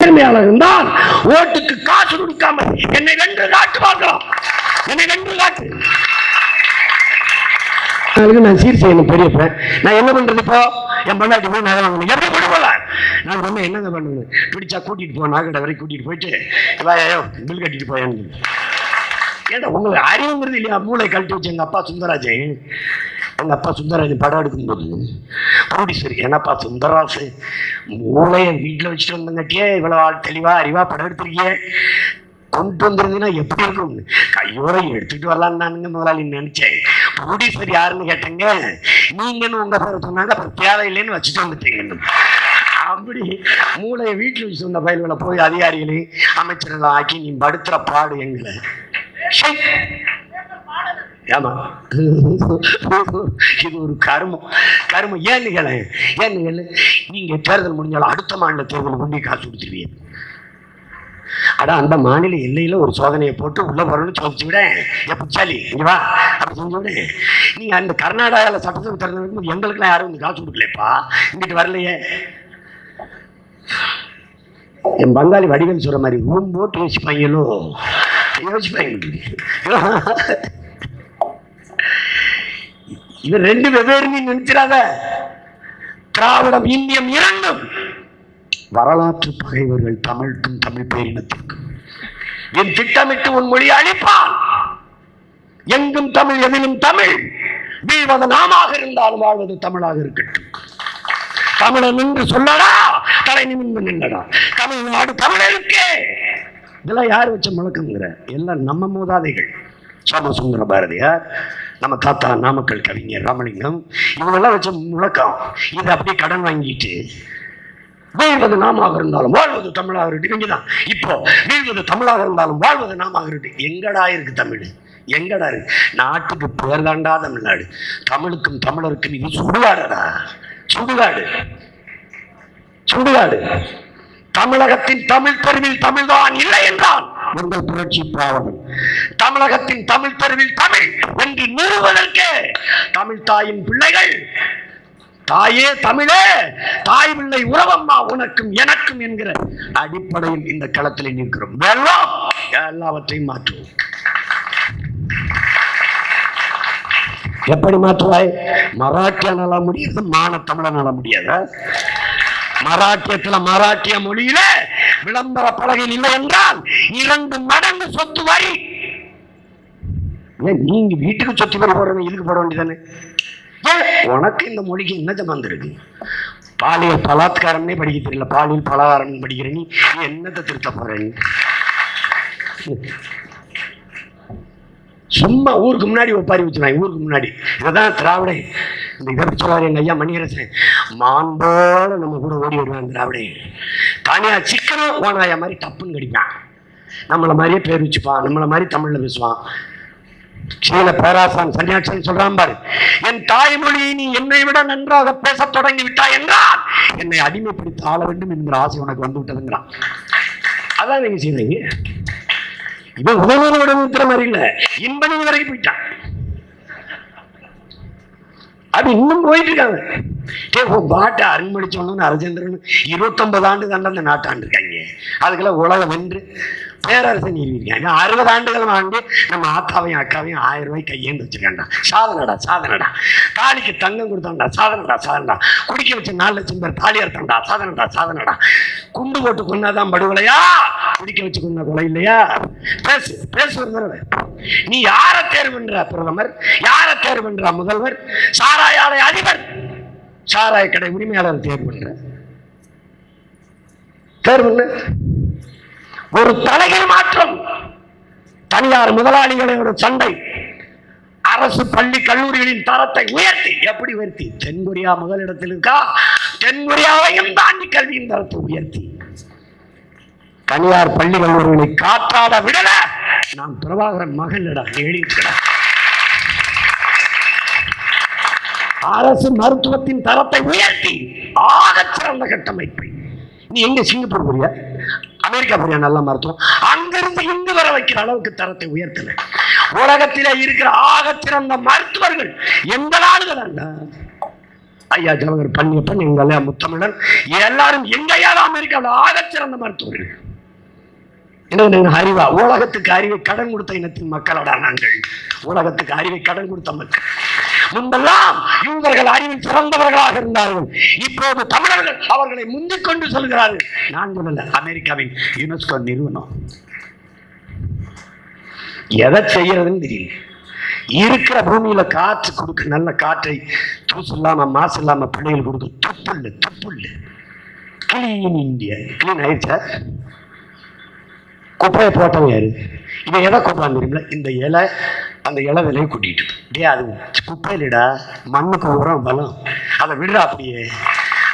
தான் ஓட்டுக்கு காசு கொடுக்காம என்னை வென்று காட்டு பார்க்கலாம் என்னை வென்று காட்டு. நான் சீர் செய்யணும் பெரியப்ப நான் என்ன பண்றது இப்போ? என் பண்ணாட்டி போய் நகை வாங்கணும். எப்படி கொண்டு போல? நான் ரொம்ப என்னங்க பண்ணுது பிடிச்சா கூட்டிட்டு போ நாகடை வரைக்கும் கூட்டிட்டு போயிட்டு வாயோ பில் கட்டிட்டு போயான்னு ஏன்னா உங்களுக்கு அறிவுங்கிறது இல்லையா? மூளை கழட்டி வச்சு எங்க அப்பா சுந்தராஜன் எங்கள் அப்பா சுந்தராஜன் படம் எடுக்கும்போது ப்ரொடியூசர் என்னப்பா சுந்தராசு மூளையை வீட்டில் வச்சுட்டு வந்தங்காட்டியே இவ்வளோ தெளிவாக அறிவாக படம் எடுத்திருக்கியே கொண்டு வந்திருந்தீங்கன்னா எப்படி இருக்கும்? கையோரை எடுத்துட்டு வரலான்னு நானுங்க முதலாளி நினைச்சேன். ப்ரொடியூசர் யாருன்னு கேட்டேங்க? நீங்கன்னு உங்க சார் சொன்னாங்க அப்புறம் தேவையில்லைன்னு வச்சுட்டு வந்துட்டீங்க. அப்படி மூளையை வீட்டில் வச்சு வந்த பயில்களை போய் அதிகாரிகளையும் அமைச்சர்கள் ஆக்கி நீ படுத்துற பாடு எங்களை. ஷை. ஆமா இது ஒரு கருமம். கருமம். ஏன் நிகழ ஏன் நிகழ நீங்க தேர்தல் முடிஞ்சாலும் அடுத்த மாநில தேர்தல் கொண்டு காசு கொடுத்துருவீங்க அட அந்த மாநில எல்லையில ஒரு சோதனையை போட்டு உள்ள வரணும்னு சோதிச்சு விட. எப்படி சாலி இங்க வா. அப்படி செஞ்சு விட. நீங்க அந்த கர்நாடகாவில் சட்டசபை தேர்தல் இருக்கும்போது எங்களுக்குலாம் யாரும் வந்து காசு கொடுக்கலப்பா இங்கிட்டு வரலையே. என் பங்காளி வடிவேல் சொல்ற மாதிரி ரூம் போட்டு யோசிப்பாங்களோ? யோசிப்பாங்க. இது ரெண்டு வெவ்வேறு நீ நினைச்சிடாத. திராவிடம் இந்தியம் இரண்டும். வரலாற்று பகைவர்கள் தமிழுக்கும் தமிழ் பேரினத்திற்கும் என் திட்டமிட்டு உன் மொழி அழிப்பான். எங்கும் தமிழ் எதிலும் தமிழ். வீழ்வது நாமாக இருந்தாலும் வாழ்வது தமிழாக இருக்கட்டும். தமிழன் என்று சொல்லடா தலை நிமிர்ந்து நின்றடா தமிழ்நாடு தமிழருக்கே இதெல்லாம் யார் வச்ச முழக்கங்கிற எல்லாம் நம்ம மூதாதைகள். சோமசுந்தர பாரதியார். நம்ம தாத்தா நாமக்கல் கவிஞர் ராமலிங்கம் இவங்கெல்லாம் வச்ச முழக்கம். இதை அப்படியே கடன் வாங்கிட்டு வீழ்வது நாமாக இருந்தாலும் வாழ்வது தமிழாக இருக்கு இவங்க தான் இப்போ வீழ்வது தமிழாக இருந்தாலும் வாழ்வது நாமாக இருக்கு எங்கடா இருக்கு தமிழ்? எங்கடா இருக்கு? நாட்டுக்கு பேர் தாண்டா தமிழ்நாடு. தமிழுக்கும் தமிழருக்கும் இது சுடுகாடடா. சுடுகாடு. சுடுகாடு. தமிழகத்தின் தமிழ் பெருமையில் தமிழ்தான் இல்லை என்றான். உங்கள் புரட்சி பாவலன் தமிழகத்தின் தமிழ் தெருவில் தமிழ் என்று நிறுவதற்கு தமிழ் தாயின் பிள்ளைகள். தாயே தமிழே தாய் பிள்ளை உறவம்மா உனக்கும் எனக்கும் என்கிற அடிப்படையில் இந்த களத்தில் நிற்கிறோம். வெள்ளம் எல்லாவற்றையும் மாற்றுவோம். எப்படி மாற்றுவாய்? மராட்டியனால முடியாது மான தமிழனால முடியாத. மராட்டியத்துல மராட்டிய மொழியில விளம்பர பலகை இல்லை என்றால் இரண்டு மடங்கு சொத்து வரி. நீங்க வீட்டுக்கு சொத்து பெற போறீங்க இதுக்கு போட வேண்டியதானே? உனக்கு இந்த மொழிக்கு என்ன சம்பந்தம் இருக்கு? பாலியல் பலாத்காரம்னே படிக்க தெரியல. பாலியல் பலகாரம் படிக்கிற நீ என்னத்தை திருத்த போற நீ? சும்மா ஊருக்கு முன்னாடி ஒப்பாரி வச்சுருவாங்க ஊருக்கு முன்னாடி. இதான் திராவிட இந்த இதை சொல்லுவார் எங்க ஐயா மணியரசன் மான்போல நம்ம கூட ஓடி வருவாங்க திராவிட தானியா சிக்கனம் ஓனாயா மாதிரி டப்புன்னு கடிப்பான். நம்மளை மாதிரியே பேர் வச்சுப்பான் நம்மளை மாதிரி தமிழ்ல பேசுவான். சீன பேராசான் சன்னியாசன் சொல்றான் பாரு. என் தாய்மொழியை நீ என்னை விட நன்றாக பேசத் தொடங்கி விட்டாய் என்றால் என்னை அடிமைப்படுத்தி ஆள வேண்டும் என்கிற ஆசை உனக்கு வந்து விட்டதுங்கிறான். அதான் நீங்க செய்றீங்க. இவன் உதவியோட நிறுத்துற மாதிரி இல்லை இன்பனி வரைக்கும் போயிட்டான். அது இன்னும் போயிட்டு இருக்காங்க. டே உன் பாட்டை அருண்மடிச்சவனு அரஜேந்திரன் இருபத்தொன்பது ஆண்டு தாண்டா அந்த நாட்டாண்டு இருக்காங்க. அதுக்கெல்லாம் உலகம் வென்று பேரரசன் நிறுவிருக்காங்க அறுபது ஆண்டுகள் ஆண்டு நம்ம ஆத்தாவையும் அக்காவையும் ஆயிரம் ரூபாய் கையேந்து வச்சிருக்காண்டா சாதனடா சாதனடா. தாலிக்கு தங்கம் கொடுத்தாண்டா சாதனடா சாதனடா. குடிக்க வச்ச நாலு லட்சம் பேர் தாலி அறுத்தாண்டா சாதனடா சாதனடா. குண்டு போட்டு கொண்டாதான் படுகொலையா? குடிக்க வச்சு கொண்ட கொலை இல்லையா? பேசு பேசு நீ யாரை தேர்வுன்ற பிரதமர்? யாரை தேர்வுன்ற முதல்வர்? சாராய ஆலை அதிபர். சாராய கடை உரிமையாளர் தேர்வுன்ற தேர்வு ஒரு தலைகள் மாற்றம். தனியார் முதலாளிகளோட சண்டை. அரசு பள்ளி கல்லூரிகளின் தரத்தை உயர்த்தி எப்படி உயர்த்தி? தென்கொரியா முதலிடத்தில் இருக்கா? தென்கொரியாவையும் தாண்டி கல்வியின் தரத்தை உயர்த்தி. தனியார் பள்ளி கல்லூரிகளை காற்றாட விடல. நான் பிரபாகரன் மகன்டா எழுதிக்கிறா அரசு மருத்துவத்தின் தரத்தை உயர்த்தி ஆக சிறந்த கட்டமைப்பை. நீ எங்க சிங்கப்பூர் போறியா? அமெரிக்கா போறியா நல்ல மருத்துவம். அங்கிருந்து இங்கு வர வைக்கிற அளவுக்கு தரத்தை உயர்த்தல. உலகத்திலே இருக்கிற ஆக சிறந்த மருத்துவர்கள் எந்த நாடுகள் ஐயா ஜவஹர் பண்ணியப்பன் எங்கள் ஐயா முத்தமிழன் எல்லாரும் எங்கையாவது அமெரிக்காவில் ஆக சிறந்த மருத்துவர்கள். என்ன அறிவா? உலகத்துக்கு அறிவை கடன் கொடுத்த இனத்தின் மக்களடா நாங்கள். உலகத்துக்கு அறிவை கடன் கொடுத்த மக்கள். முன்பெல்லாம் இவர்கள் அறிவில் சிறந்தவர்களாக இருந்தார்கள். இப்போது தமிழர்கள் அவர்களை முந்திக் கொண்டு சொல்கிறார்கள். நான் அமெரிக்காவின் யுனெஸ்கோ நிறுவனம். எதை செய்யறதுன்னு தெரியல. இருக்கிற பூமியில காற்று கொடுக்க நல்ல காற்றை தூசு இல்லாம மாசு இல்லாம பிள்ளைகள் கொடுக்க துப்புள்ளு துப்புள்ளு. கிளீன் இந்தியா கிளீன் ஆயிடுச்சா? குப்பையை போட்டவன் யாரு? இவன் எதை கொண்டாந்து தெரியுமில இந்த இலை அந்த இலை விலையை கூட்டிட்டு. டே அது குப்பையிலடா மண்ணுக்கு உரம் பலம். அதை விடுறா அப்படியே.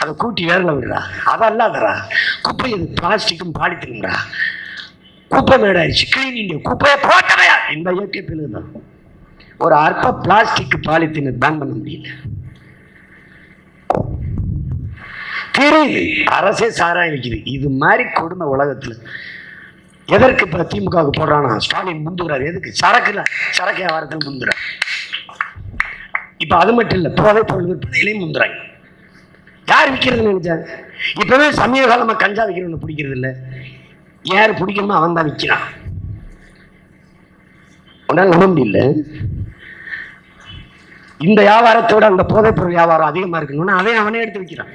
அதை கூட்டி வேறல விடுறா. அதல்லாதடா குப்பை இது பிளாஸ்டிக்கும் பாடித்தனும்டா குப்பை மேடாயிடுச்சு. கிளீன் இண்டியா குப்பையை போட்டவையா இந்த இயற்கை பிள்ளை தான். ஒரு அற்ப பிளாஸ்டிக் பாலித்தீனை பேன் பண்ண முடியல. தெரியுது அரசே சாராய் வைக்குது. இது மாதிரி கொடுமை உலகத்துல. எதற்கு இப்ப திமுகவுக்கு போடுறானா? ஸ்டாலின் முந்துகிறார். எதுக்கு? சரக்குல சரக்கு வியாபாரத்தில் முந்துறார் இப்ப அது மட்டும் இல்ல போதைப் பொருள் விற்பனையிலையும் முந்துறாங்க. யார் விற்கிறதுன்னு நினைச்சாங்க இப்பவே சமீப காலமா கஞ்சா விற்கிறவனு பிடிக்கிறது இல்ல. யார் பிடிக்கணுமோ அவன் தான் விற்கிறான் உன்னால நம்ப முடியல? இந்த வியாபாரத்தோட அந்த போதைப் பொருள் வியாபாரம் அதிகமா இருக்கணும்னா அதை அவனே எடுத்து விற்கிறான்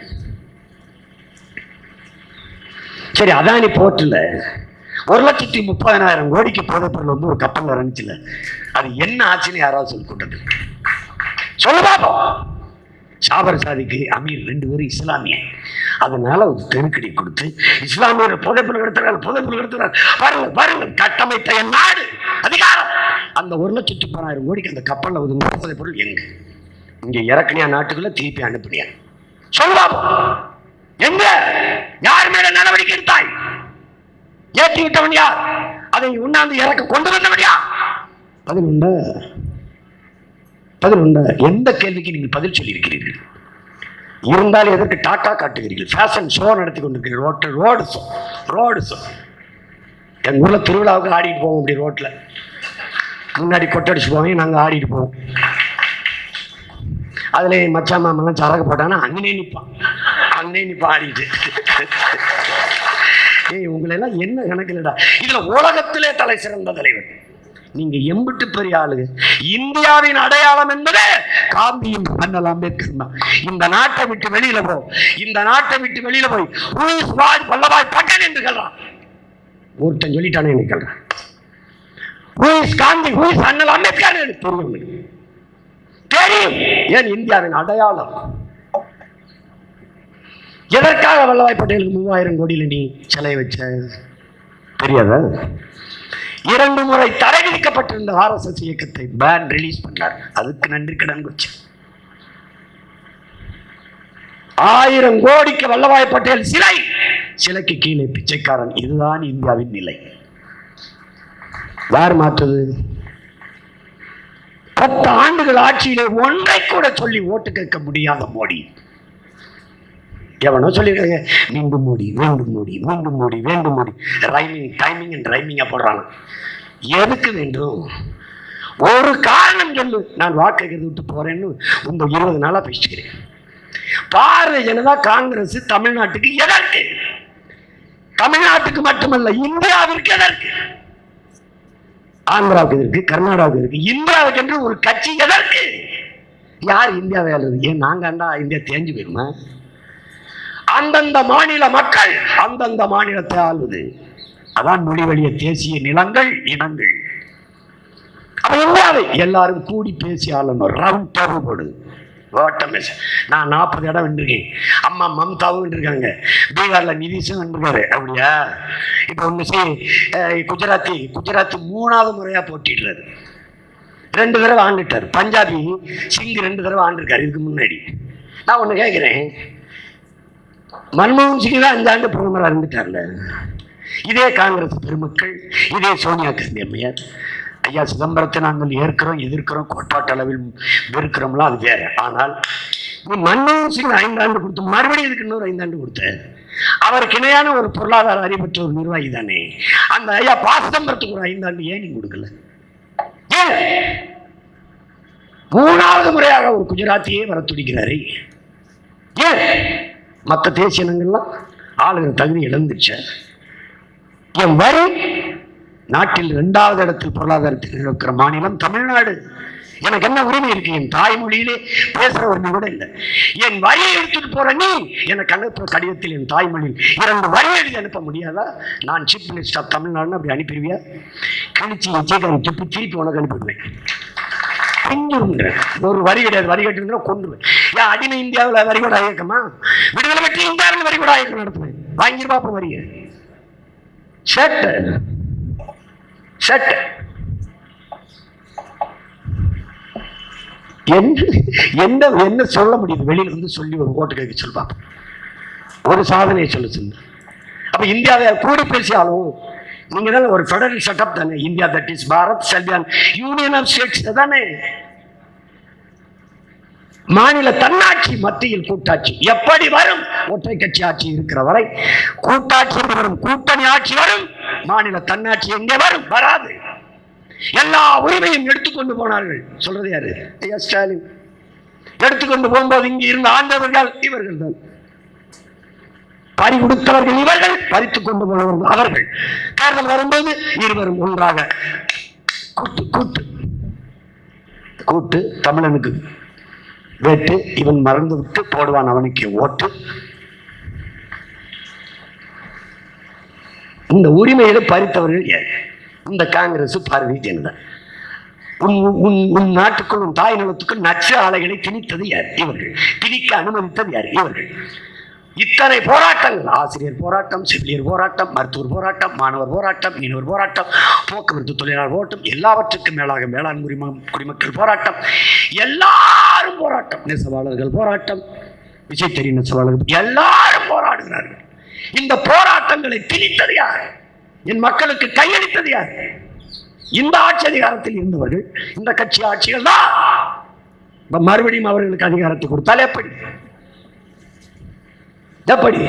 சரி அதானி போர்ட்டில் ஒரு லட்சத்தி முப்பதனாயிரம் கோடிக்கு போதைப்பொருள் வந்து ஒரு கப்பல்ல இருந்துச்சுல. அது என்ன ஆச்சுன்னு யாராவது சொல்லி கொண்டது சொல்ல பாப்போம். சாபர் சாதிக்கு அமீர் ரெண்டு பேரும் இஸ்லாமிய. அதனால ஒரு தெருக்கடி கொடுத்து இஸ்லாமியர் புதைப்புல எடுத்துறாரு புதைப்புல எடுத்துறாரு. வருங்கள் பாருங்கள் கட்டமைத்த என் நாடு அதிகாரம். அந்த ஒரு லட்சத்தி பதினாயிரம் கோடிக்கு அந்த கப்பல்ல ஒதுங்க முப்பது பொருள் எங்க? இங்கே இறக்கணியா நாட்டுக்குள்ள திருப்பி அனுப்பினியா? சொல்லுவாங்க எங்க? யார் மேல நடவடிக்கை எடுத்தாய்? ஏற்றி விட்டவன் யார்? அதை உண்ணாந்து இறக்க கொண்டு வந்தவன் யார்? பதில் உண்டா பதில் உண்டா எந்த கேள்விக்கு நீங்கள் பதில் சொல்லியிருக்கிறீர்கள்? இருந்தால் எதற்கு டாட்டா காட்டுகிறீர்கள்? ஃபேஷன் ஷோ நடத்தி கொண்டிருக்கிறீர்கள். Road road show road show எங்கள் ஊரில் திருவிழாவுக்கு ஆடிட்டு போவோம் அப்படி ரோட்டில் முன்னாடி கொட்டடிச்சு போவோம் நாங்கள் ஆடிட்டு போவோம். அதுல என் மச்சான் மாமெல்லாம் சரக்கு போட்டானா அங்கனே நிற்பான் அங்கனே நிற்பான் ஆடிட்டு. ஏய் உங்களை எல்லாம் என்ன கணக்கில்டா இதுல உலகத்திலே தலை சிறந்த தலைவர். நீங்க எம்பிட்டு பெரிய ஆளுங்க இந்தியாவின் அடையாளம் என்பது காந்தியும் அண்ணல் அம்பேத்கர் தான். இந்த நாட்டை விட்டு வெளியில போ. இந்த நாட்டை விட்டு வெளியில போய் "Who வல்லபாய் பட்டேல் என்று சொல்றான் ஒருத்தன் சொல்லிட்டானே எனக்கு சொல்றான் "Who காந்தி Who அண்ணல் அம்பேத்கர் எனக்கு தெரியும். தெரியும். ஏன் இந்தியாவின் அடையாளம்? எதற்காக வல்லபாய் பட்டேலுக்கு மூவாயிரம் கோடியில நீ சிலை வச்ச? தெரியாத? இரண்டு முறை தடை விதிக்கப்பட்டிருந்த ஆர்எஸ்எஸ் இயக்கத்தை பேன் ரிலீஸ் பண்ணார். அதுக்கு நன்றி கடன் வச்சு ஆயிரம் கோடிக்கு வல்லபாய் பட்டேல் சிலை! சிலைக்கு கீழே பிச்சைக்காரன். இதுதான் இந்தியாவின் நிலை. யார் மாற்றுது? பத்து ஆண்டுகள் ஆட்சியிலே ஒன்றை கூட சொல்லி ஓட்டு கேட்க முடியாத மோடி. எவனோ சொல்லியிருக்காங்க மீண்டும் மூடி மீண்டும் மூடி மீண்டும் மூடி வேண்டும் மூடி. ரைமிங் டைமிங் அண்ட் ரைமிங்காக போடுறாங்க. எதுக்கு வேண்டும்? ஒரு காரணம் சொல்லு. நான் வாக்குகிறது விட்டு போறேன்னு இந்த இருபது நாளாக பேசிக்கிறேன். பாரதிய ஜனதா காங்கிரஸ் தமிழ்நாட்டுக்கு எதற்கு? தமிழ்நாட்டுக்கு மட்டுமல்ல இந்தியாவிற்கு எதற்கு? ஆந்திராவுக்கு இருக்கு கர்நாடகாவுக்கு இருக்கு இந்தியாவுக்கு என்று ஒரு கட்சி எதற்கு? யார் இந்தியாவை ஆளுது ஏன் நாங்கள் இந்தியா தேஞ்சு போயிருமா? அந்தந்த மாநில மக்கள் அந்தந்த மாநிலத்தை ஆளுது. அதான் மொழி வழிய தேசிய நிலங்கள் இனங்கள். அப்ப எல்லாரும் கூடி பேசி ஆளணும். ரவுண்ட் டேபிள் போடு. நான் நாற்பது இடம் வென்றிருக்கேன். அம்மா மம்தாவும் வென்றிருக்காங்க. பீகார்ல நிதிஷும் வென்றிருக்காரு. அப்படியா? இப்போ ஒன்று செய். குஜராத்தி மூணாவது முறையா போட்டிடுறாரு. ரெண்டு தடவை ஆண்டுட்டார். பஞ்சாபி சிங் ரெண்டு தடவை ஆண்டிருக்காரு. இதுக்கு முன்னாடி. நான் ஒன்று கேட்குறேன் மன்மோகன் சிங் தான் அஞ்சாண்டு பிரதமராக இருந்துட்டார்ல. இதே காங்கிரஸ் பெருமக்கள் இதே சோனியா காந்தி அம்மையார். ஐயா சிதம்பரத்தை நாங்கள் ஏற்கிறோம் எதிர்க்கிறோம் கோட்பாட்டு அளவில் வெறுக்கிறோம்லாம் அது வேற. ஆனால் நீ மன்மோகன் சிங் ஐந்தாண்டு கொடுத்து மறுபடியும் இதுக்கு இன்னொரு ஐந்தாண்டு கொடுத்த. அவருக்கு இணையான ஒரு பொருளாதார அறிவற்ற ஒரு நிர்வாகி தானே. அந்த ஐயா பா சிதம்பரத்துக்கு ஒரு ஐந்தாண்டு ஏன் நீ கொடுக்கல? ஏன்? மூணாவது முறையாக ஒரு குஜராத்தியே வர துடிக்கிறாரு. ஏன்? மற்ற தேசியனங்கள்லாம் ஆளுகிற தகுதி இழந்துச்சு என் வரி நாட்டில் இரண்டாவது இடத்தில் பொருளாதாரத்தில் இருக்கிற மாநிலம் தமிழ்நாடு. எனக்கு என்ன உரிமை இருக்கு? என் தாய்மொழியிலே பேசுற உரிமை கூட இல்லை. என் வரியை எடுத்துட்டு போற நீ எனக்கு அனுப்புற கடிதத்தில் என் தாய்மொழியில் இரண்டு வரி எழுதி அனுப்ப முடியாதா? நான் சீஃப் மினிஸ்டர் ஆஃப் தமிழ்நாடுன்னு அப்படி அனுப்பிடுவியா? கழிச்சு விஜயகாந்த் திருப்பி திருப்பி உனக்கு அனுப்பிடுவேன். ஒரு வரி கிடையாது வரி கட்டிருந்தா கொண்டுருவேன் ஏன் அடிமை இந்தியாவில் வரி கூட இயக்கமா விடுதலை பெற்ற இந்தியாவில் வரி கூட இயக்கம் நடத்துவேன் வாங்கிருவா அப்புறம் வரிய. ஷர்ட் ஷர்ட் என்ன என்ன என்ன சொல்ல முடியுது? வெளியில வந்து சொல்லி ஒரு ஓட்டு கேட்க சொல்லுவாங்க ஒரு சாதனையை சொல்ல சொல்லு அப்ப இந்தியாவை கூடி பேசியாலும் நீங்க தானே ஒரு ஃபெடரல் செட்டப் தானே? இந்தியா தட் இஸ் பாரத் செல்வியான் யூனியன் ஆஃப் ஸ்டேட்ஸ் தானே? மாநில தன்னாட்சி மத்தியில் கூட்டாட்சி. எப்படி வரும்? ஒற்றை கட்சி ஆட்சி இருக்கிற வரை கூட்டாட்சி வரும்? கூட்டணி ஆட்சி வரும். மாநில தன்னாட்சி எங்கே வரும்? வராது. எல்லா உரிமையும் எடுத்துக்கொண்டு போனார்கள். சொல்றது யாரு? ஐயா ஸ்டாலின். எடுத்துக்கொண்டு போகும்போது இங்கு இருந்த ஆண்டவர்கள் இவர்கள் தான் பறி கொடுத்தவர்கள் இவர்கள் பறித்துக் கொண்டு போனவர்கள் அவர்கள். தேர்தல் வரும்போது இருவரும் ஒன்றாக கூட்டு கூட்டு. கூட்டு தமிழனுக்கு. வெட்டு இவன் மறந்து விட்டு போடுவான் அவனுக்கு ஓட்டு. இந்த உரிமையில பறித்தவர்கள் யார்? இந்த காங்கிரஸ் பாரதிய ஜனதா. உன் உன் உன் நாட்டுக்குள் உன் தாய் நிலத்துக்குள் நச்சு ஆலைகளை திணித்தது யார்? இவர்கள். திணிக்க அனுமதித்தது யார்? இவர்கள். இத்தனை போராட்டங்கள். ஆசிரியர் போராட்டம் செவிலியர் போராட்டம் மருத்துவர் போராட்டம் மாணவர் போராட்டம் மீனவர் போராட்டம் போக்குவரத்து தொழிலாளர் போராட்டம் எல்லாவற்றுக்கும் மேலாக வேளாண் குடிம குடிமக்கள் போராட்டம் எல்லாரும் போராட்டம். நெசவாளர்கள் போராட்டம் விஜய் நெசவாளர்கள். எல்லாரும் போராடுகிறார்கள். இந்த போராட்டங்களை திணித்தது யார்? என் மக்களுக்கு கையளித்தது யார்? இந்த ஆட்சி அதிகாரத்தில் இருந்தவர்கள் இந்த கட்சி ஆட்சிகள் தான். மறுபடியும் அவர்களுக்கு அதிகாரத்தை கொடுத்தால் எப்படி? எப்படி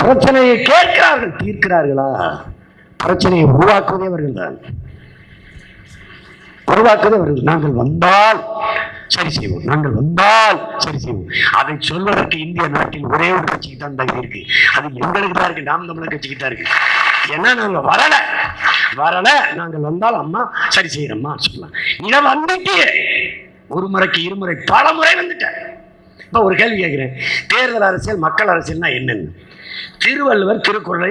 பிரச்சனையை கேட்கிறார்கள் தீர்க்கிறார்களா? பிரச்சனையை உருவாக்குவதே அவர்கள் தான். உருவாக்குவதே அவர்கள். நாங்கள் வந்தால் சரி செய்வோம். நாங்கள் வந்தால் சரி செய்வோம். அதை சொல்வதற்கு இந்திய நாட்டில் ஒரே ஒரு கட்சிக்கு தான் தகுதி இருக்கு. அது எங்களுக்கு தான் இருக்கு. நாம் தமிழர் கட்சிக்கு தான் இருக்கு. ஏன்னா நாங்க வரல. வரல. நாங்கள் வந்தால் அம்மா சரி செய்யறம்மா சொல்லலாம் நீ வந்துட்டு ஒரு முறைக்கு இருமுறை பல முறை வந்துட்டேன். இப்போ ஒரு கேள்வி கேட்குறேன். தேர்தல் அரசியல் மக்கள் அரசியல்னா என்னன்னு? திருவள்ளுவர் திருக்குறளை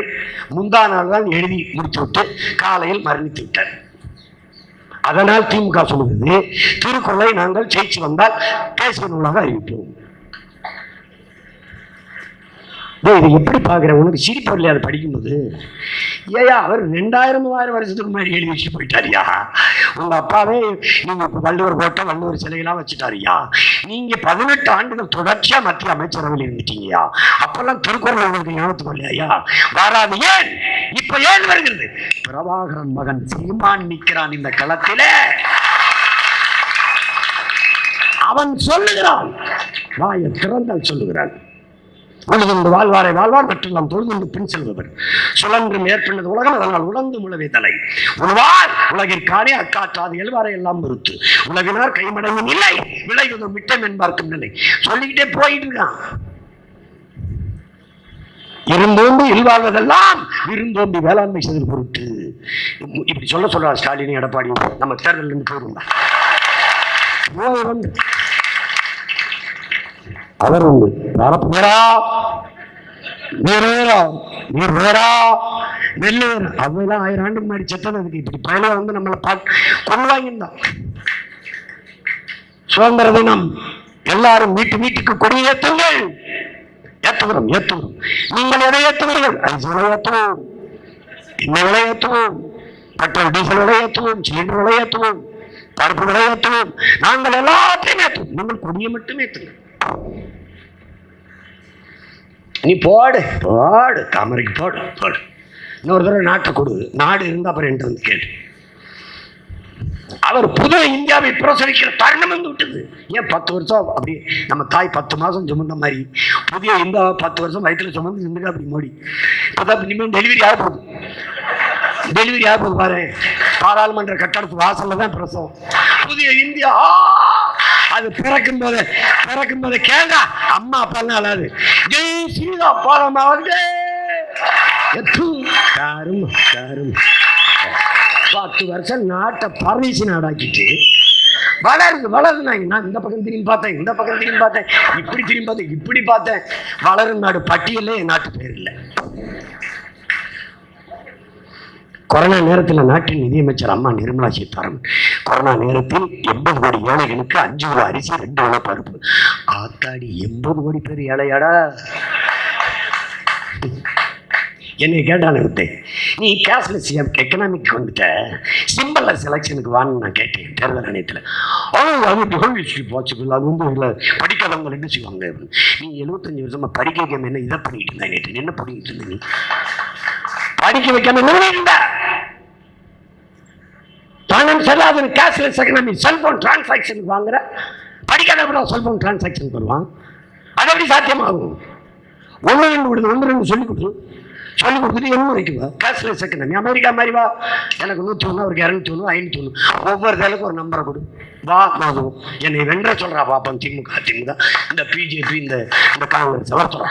முந்தா நாள் தான் எழுதி முடித்து விட்டு காலையில் மரணித்து விட்டார். அதனால் திமுக சொல்லுகிறது திருக்குறளை நாங்கள் ஜெயிச்சு வந்தால் பேசுவ நூலாக அறிவிப்போம். டேய், இதை எப்படி பார்க்குற? உனக்கு சிரிப்பு இல்லையா அதை படிக்கும்போது ஏயா அவர் ரெண்டாயிரம் மூவாயிரம் வருஷத்துக்கு முன்னாடி எழுதி வச்சு போயிட்டாரியா உங்க அப்பாவே நீங்க வள்ளுவர் போட்ட வள்ளுவர் சிலையெல்லாம் வச்சுட்டாருயா நீங்க பதினெட்டு ஆண்டுகள் தொடர்ச்சியா மத்திய அமைச்சரவையில் இருந்துட்டீங்கயா அப்பெல்லாம் திருக்குறள் உங்களுக்கு ஞாபகத்துக்கு இல்லையா வராது. ஏன்? இப்ப ஏன் வருகிறது? பிரபாகரன் மகன் சீமான் நிற்கிறான் இந்த களத்திலே. அவன் சொல்லுகிறான். வாயை திறந்தால் சொல்லுகிறான். உலகொண்டு வாழ்வாரை வாழ்வார் மற்றெல்லாம் தொழுது பின் செல்பவர். சுழன்று மேற்கொண்டது உலகம் அதனால் உழந்து முழவே தலை. உணவார் உலகிற்கானே அக்காற்றாது எழுவாரை எல்லாம் பொறுத்து உலகினார் கைமடங்கும் இல்லை விளைவதும் மிட்டம் என்பார்க்கும் நிலை. சொல்லிக்கிட்டே போயிட்டு இருக்கான். இருந்தோம்பி இல்வாழ்வதெல்லாம் இருந்தோம்பி வேளாண்மை செய்தல் பொருட்டு. இப்படி சொல்ல சொல்றார் ஸ்டாலின் எடப்பாடி. நம்ம தேர்தல் இருந்து போயிருந்தா அவர் உண்டு. வரப்புகிறா நீர் வேறா நீர் வேறா ஆயிரம் ஆண்டு முன்னாடி செத்தது அதுக்கு. இப்படி பயணம் வந்து நம்மளை பார்க்க கொள்வாங்கன்னு சுதந்திர தினம். எல்லாரும் வீட்டு வீட்டுக்கு கொடி ஏற்றுங்கள். ஏற்றுகிறோம் ஏற்றுகிறோம். நீங்கள் எதை ஏற்றுவீர்கள் அரிசிகளை ஏற்றுவோம். எண்ணெய் விலை ஏற்றுவோம்? பெட்ரோல் டீசல் விலை ஏற்றுவோம். சிலிண்டர் விலை ஏற்றுவோம். பருப்பு விலை ஏற்றுவோம். நாங்கள் எல்லாத்தையும் ஏற்றுவோம். நீங்கள் கொடியை மட்டும் ஏற்றுங்க நீ போடு போடு தாமரைக்கு போடு போடு. இன்னொரு தடவை நாட்டை கொடு. நாடு இருந்தால் அப்புறம் என்கிட்ட வந்து கேட்டு அவர் புது இந்தியாவை பிரசரிக்கிற தருணம் வந்து விட்டது. ஏன் பத்து வருஷம் அப்படி நம்ம தாய் பத்து மாதம் சுமந்த மாதிரி புதிய இந்தியா பத்து வருஷம் வயிற்றுல சுமந்து நின்றுங்க அப்படி மோடி. இப்போதான் இனிமேல் டெலிவரி ஆக போகுது டெலிவரி ஆக போகுது பாரு? பாராளுமன்ற கட்டடத்து வாசல்ல தான் பிரசவம். புதிய இந்தியா அது பிறக்கும் போது பிறக்கும் போது கேட்டா அம்மா அப்பா அழாது. ஜெய் ஸ்ரீரா பாலமா வந்து காரும் காரும் பத்து வருஷம் நாட்டை பரதேசி நாடாக்கிட்டு வளருது வளருது நான் நான் இந்த பக்கம் திரும்பி பார்த்தேன் இந்த பக்கம் திரும்பி பார்த்தேன் இப்படி திரும்பி பார்த்தேன் இப்படி பார்த்தேன். வளரும் நாடு பட்டியலே என் நாட்டு பேர் இல்லை. கொரோனா நேரத்தில் நாட்டின் நிதியமைச்சர் அம்மா நிர்மலா சீதாராமன். கொரோனா நேரத்தில் எண்பது கோடி ஏழைகளுக்கு அஞ்சு ரூபா அரிசி ரெண்டு ரூபா பருப்பு. ஆத்தாடி எண்பது கோடி பேர் ஏழையாடா. என்னை கேட்டான் ஒருத்தன் நீ கேஷ்லெஸ் எக்கனாமிக் வந்துட்ட. சிம்பிள் செலெக்ஷனுக்கு வான்னு நான் கேட்டேன் தேர்தல் ஆணையத்தில். ஓ அது டிஃபன் பாசிபிள் அது வந்து இல்லை படிக்காதவங்க என்ன செய்வாங்க? நீ எழுபத்தஞ்சு வருஷமா படிக்க வைக்காம என்ன இதை பண்ணிக்கிட்டு இருந்தேன் நேற்று? என்ன பண்ணிக்கிட்டு இருந்த நீ? படிக்க வைக்காம என்ன இருந்த பணம் கேஷ்லெஸ் எக்கனாமி செல்போன் டிரான்சாக்ஷனுக்கு வாங்குற படிக்காத செல்போன் டிரான்சாக்ஷன் வருவான் அது எப்படி சாத்தியமாகும்? ஒன்று ரெண்டு விடுது ஒன்று ரெண்டு சொல்லிக் கொடு. சொல்லி கொடுத்துட்டு என்ன வைக்குவா கேஷ்லெஸ் எக்கனாமி அமெரிக்கா மாதிரி வா. எனக்கு நூற்றி ஒன்று அவருக்கு இரநூத்தி ஒன்று ஐநூற்றி ஒன்று ஒவ்வொரு தேலுக்கும் ஒரு நம்பரை கொடு. வா மாதம் என்னை வென்ற சொல்கிறா பாப்போம் திமுக திமுக. இந்த பிஜேபி இந்த இந்த காங்கிரஸ் வர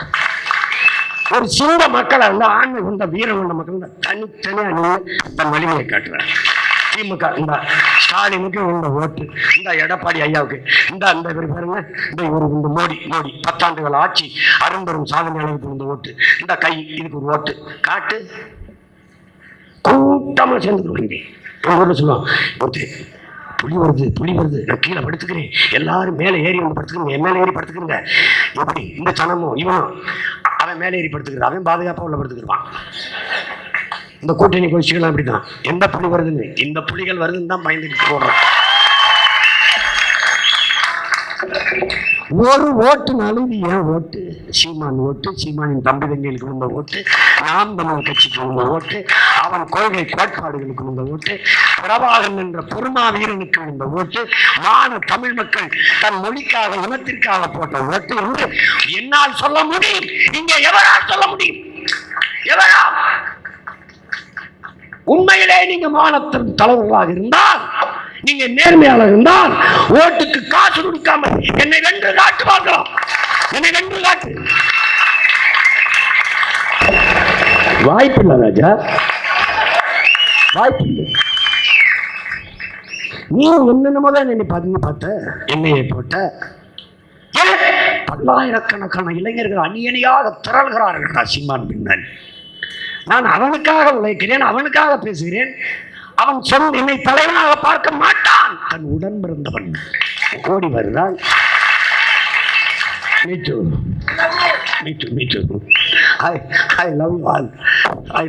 ஒரு சிந்த மக்களாக இருந்தால் ஆண்மை கொண்ட வீரம் கொண்ட மக்கள் தனித்தனியாக நின்று தன் வலிமையை காட்டுறாங்க. திமுக. இந்த ஸ்டாலினுக்கு இந்த ஓட்டு இந்த எடப்பாடி ஐயாவுக்கு இந்த அந்த பேர் பாருங்க இந்த ஒரு இந்த மோடி மோடி. பத்தாண்டுகள் ஆட்சி அரும்பெரும் சாதனை அளவுக்கு இந்த ஓட்டு. இந்த கை இதுக்கு ஒரு ஓட்டு. காட்டு. கூட்டமா சேர்ந்துருவீங்க எங்க ஊர்ல சொல்லுவான் ஒருத்தர் புலி வருது புலி வருது. நான் கீழே படுத்துக்கிறேன். எல்லாரும் மேலே ஏறி வந்து படுத்துக்கிறீங்க. என் மேலே ஏறி படுத்துக்கிறீங்க. எப்படி? இந்த சனமும் இவனும் அவன் மேலே ஏறி படுத்துக்கிறது அவன் பாதுகாப்பாக உள்ள படுத்துக்கிறான். இந்த கூட்டணி கோஷ்டிகள் அப்படிதான். எந்த புலி வருதுன்னு இந்த புலிகள் வருதுன்னு தான் பயந்துட்டு போடுறோம் ஒரு ஓட்டுனாலும் இது ஏன் ஓட்டு? சீமான் ஓட்டு சீமானின் தம்பி தங்கிகளுக்கு விழுந்த ஓட்டு நாம் தமிழ் கட்சிக்கு விழுந்த ஓட்டு அவன் கொள்கை கோட்பாடுகளுக்கு விழுந்த ஓட்டு பிரபாகரன் என்ற பெருமா வீரனுக்கு விழுந்த ஓட்டு மான தமிழ் மக்கள் தன் மொழிக்காக இனத்திற்காக போட்ட ஓட்டு என்று என்னால் சொல்ல முடியும். இங்கே எவரால் சொல்ல முடியும்? உண்மையிலே நீங்க மானத்தின் தலைவர்களாக இருந்தால் நீங்க நேர்மையாளர் இருந்தால் ஓட்டுக்கு காசு கொடுக்காம என்னை வென்று காட்டு பார்க்கலாம் என்னை வென்று காட்டு. வாய்ப்பில்லை ராஜா. வாய்ப்பு நீ என்னென்னமோ தான் என்னை பதிவு பார்த்த என்னையை போட்ட. பல்லாயிரக்கணக்கான இளைஞர்கள் அணியணியாக திரள்கிறார்கள் சிம்மான் பின்னாடி நான் அவனுக்காக உழைக்கிறேன் அவனுக்காக பேசுகிறேன். அவன் சொல் என்னை தலைவனாக பார்க்க மாட்டான். தன் உடன் பிறந்தவன் ஓடி வருதான் Me too. Me too, me love I, I love you all. I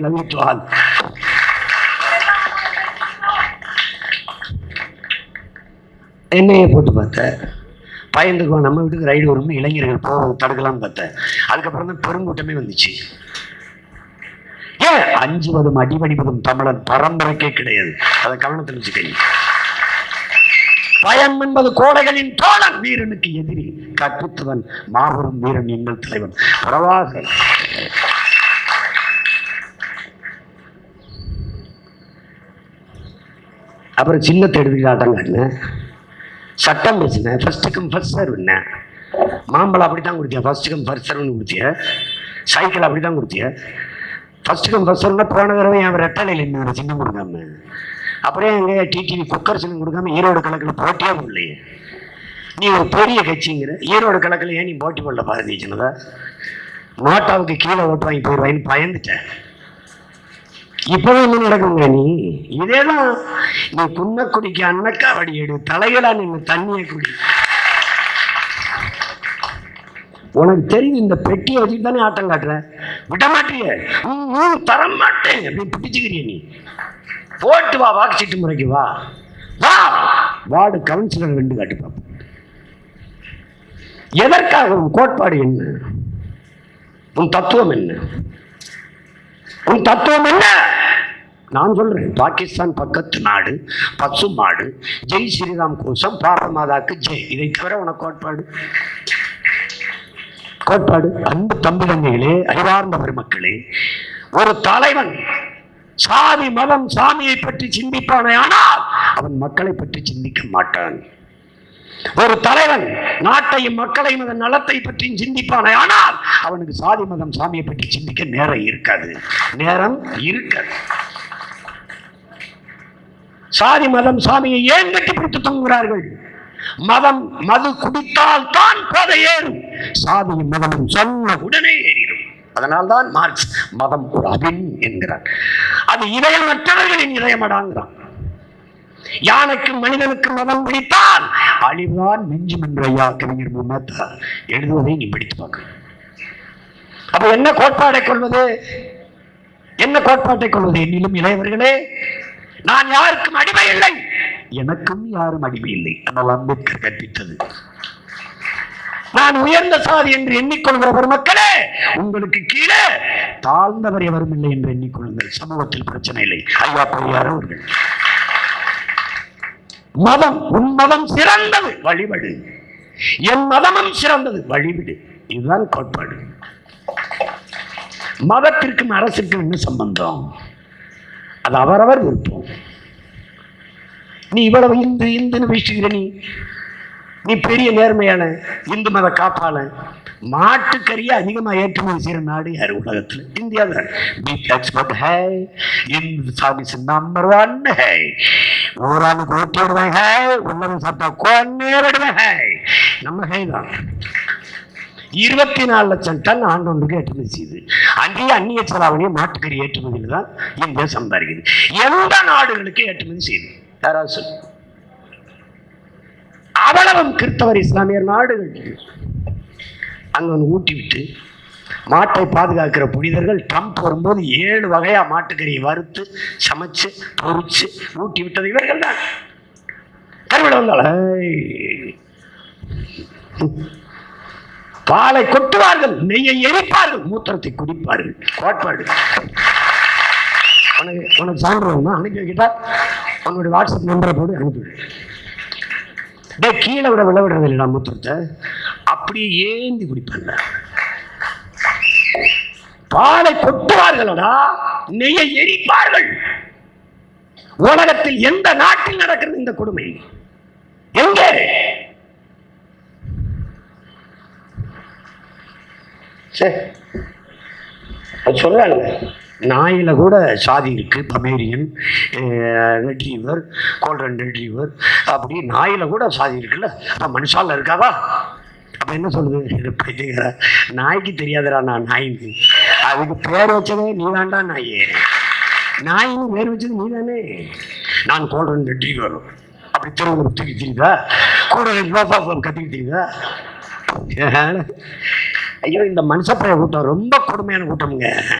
என்னையே போட்டு பார்த்தேன் பயந்துக்குவோம் நம்ம வீட்டுக்கு ரைடு வரும்னு இளைஞர்கள் போக தடுக்கலாம்னு பார்த்தேன் அதுக்கப்புறம் தான் பெருங்கூட்டமே வந்துச்சு. அஞ்சுவதும் அடிபடிவதும் தமிழன் பரம்பரைக்கே கிடையாது. அதை கவனத்தில் வச்சுக்கங்க பயம் என்பது கோடைகளின் தோழன் வீரனுக்கு எதிரி. கற்பித்தவன் மாபெரும் வீரன் எங்கள் தலைவன். பிரபாகரன் அப்புறம் சின்னத்தை எடுத்துக்கிட்டாட்டம் காட்டினேன் சட்டம் பேசினேன் ஃபர்ஸ்ட் கம் ஃபர்ஸ்ட் சர்வ்னேன் மாம்பழம் அப்படி தான் கொடுத்தியா? ஃபர்ஸ்ட் ஃபர்ஸ்ட் சர்வ்னு கொடுத்தியா? சைக்கிள் அப்படி தான் கொடுத்தியா? ஃபர்ஸ்ட்டுக்கு கம் போன தடவை என் ரெட்டலையில் என்ன சின்னம் கொடுக்காம. அப்படியே எங்க டிடிவி குக்கர் சின்னம் கொடுக்காம ஈரோடு கணக்கில் போட்டியே போடலையே. நீ ஒரு பெரிய கட்சிங்கிற ஈரோடு கணக்கில் ஏன் நீ போட்டி போடல பாரதிய ஜனதா? நோட்டாவுக்கு கீழே ஓட்டு வாங்கி போயிடுவாயின்னு பயந்துட்டேன் இப்பதான் என்ன நடக்குங்க நீ? இதேதான் நீ குன்னக்குடிக்கு அன்னக்கா வடி எடு தலைகளா நின்று தண்ணியை குடி. உனக்கு தெரியுது இந்த பெட்டியை வச்சுட்டு தானே ஆட்டம் காட்டுற? விட மாட்டிய. தர மாட்டேன் அப்படி பிடிச்சுக்கிறிய நீ. போட்டு வா வாக்கு சீட்டு முறைக்கு வா. வா. வார்டு கவுன்சிலர் ரெண்டு காட்டு பார்ப்போம். எதற்காக உன் கோட்பாடு என்ன? உன் தத்துவம் என்ன? உன் தத்துவம் என்ன? நான் சொல்றேன் பாகிஸ்தான் பக்கத்து நாடு பசு மாடு ஜெய் ஸ்ரீராம் கோஷம் பாரத மாதாக்கு ஜெய். இதை தவிர உனக்கு கோட்பாடு? கோட்பாடு. அன்பு தம்பிதங்கைகளே அறிவார்ந்த பெருமக்களே ஒரு தலைவன் சாதி மதம் சாமியை பற்றி சிந்திப்பானே ஆனால் அவன் மக்களை பற்றி சிந்திக்க மாட்டான். ஒரு தலைவன் நாட்டையும் மக்களையும் அதன் நலத்தை பற்றியும் சிந்திப்பானே ஆனால் அவனுக்கு சாதி மதம் சாமியை பற்றி சிந்திக்க நேரம் இருக்காது. நேரம் இருக்காது. சாதி மதம் சாமியை ஏன் கட்டி பிடித்து தொங்குகிறார்கள் மதம் மது குடித்தால் தான் போதை ஏறும். சாதியும் மதமும் சொன்ன உடனே ஏறிடும். அதனால்தான் மார்க்ஸ் மதம் ஒரு அபின் என்கிறார். அது இதயமற்றவர்களின் இதயமடாங்கிறான். யானைக்கும் மனிதனுக்கும் மதம் பிடித்தால் அழிவான் மிஞ்சும் என்ற ஐயா கவிஞர் முகமது எழுதுவதை நீ படித்து பார்க்க அப்ப என்ன கோட்பாடை கொள்வது? என்ன கோட்பாட்டை கொள்வது? என்னிலும் இளையவர்களே நான் யாருக்கும் அடிமை இல்லை. எனக்கும் யாரும் அடிமை இல்லை. ஆனால் அம்பேத்கர் கற்பித்தது. நான் உயர்ந்த சாதி என்று எண்ணிக்கொள்கிற பெருமக்களே உங்களுக்கு கீழே தாழ்ந்தவர் எவரும் இல்லை என்று எண்ணிக்கொள்ளுங்கள். சமூகத்தில் பிரச்சனை இல்லை. ஐயா பெரியார் அவர்கள். மதம் உன் மதம் சிறந்தது. வழிபடு. என் மதமும் சிறந்தது. வழிவிடு. இதுதான் கோட்பாடு. மதத்திற்கும் அரசுக்கும் என்ன சம்பந்தம்? அது அவரவர் விருப்பம். நீ இவ்வளவு இந்து இந்துன்னு பேசுகிற நீ நீ பெரிய நேர்மையான இந்து மத காப்பாளன். மாட்டுக்கறியை அதிகமாக ஏற்றுமதி செய்கிற நாடு யார் உலகத்தில்? இந்தியா தான் beef export high Hindu service number one hey ஊரானுக்கு ஓட்டி விடுவேன் ஹே உள்ளவன் சாப்பிட்டா கொன்னே விடுவேன் ஹே நம்ம ஹே தான். இருபத்தி நாலு லட்சம் டன் ஆண்டொன்றுக்கு ஏற்றுமதி செய்யுது அங்கேயே அந்நிய செலாவணியை மாட்டுக்கறி ஏற்றுமதியில் தான் இந்தியா சம்பாதிக்குது. எந்த நாடுகளுக்கு ஏற்றுமதி செய்யுது யாராவது சொல்லு. அவ்வளவும் கிறிஸ்தவர் இஸ்லாமியர் நாடுகள். அங்க ஒன்று ஊட்டி விட்டு மாட்டை பாதுகாக்கிற புனிதர்கள் ட்ரம்ப் வரும்போது ஏழு வகையா மாட்டுக்கறியை வறுத்து சமைச்சு பொரிச்சு ஊட்டி விட்டது இவர்கள் தான் கருவிட வந்தால பாலை கொட்டுவார்கள் நெய்யை எரிப்பார்கள் மூத்திரத்தை குடிப்பார்கள். கோட்பாடு. உனக்கு உனக்கு சான்று அனுப்பி வைக்கிட்டா? அவனுடைய வாட்ஸ்அப் நம்பரை போட்டு அனுப்பிவிடு கீழே விட விளவிடுறது இல்லைடா மூத்திரத்தை. அப்படியே ஏந்தி குடிப்பாங்க பாலை கொட்டுவார்களடா நெய்யை எரிப்பார்கள். உலகத்தில் எந்த நாட்டில் நடக்கிறது இந்த கொடுமை? எங்கே? சரி அது சொல்றாங்க நாயில் கூட சாதி இருக்குது பமேரியன் ரெட்ரீவர் கோல்டன் ரெட்ரீவர் அப்படி நாயில் கூட சாதி இருக்குல்ல. அப்போ மனுஷால இருக்காதா அப்போ என்ன சொல்லுது? இது பைத்தியக்கார? நாய்க்கு தெரியாதுடா நான் நாய்க்கு அதுக்கு பேர் வச்சதே நீ வேண்டா நாயே. நாயின்னு பேர் வச்சது நீ தானே நான் கோல்டன் ரெட்ரீவர் அப்படி திருவள்ளுவர் தூக்கி தெரியுதா? கூட கத்திக்கு தெரியுதா? ஐயோ இந்த மனுஷப்பைய கூட்டம் ரொம்ப கொடுமையான கூட்டம்ங்க.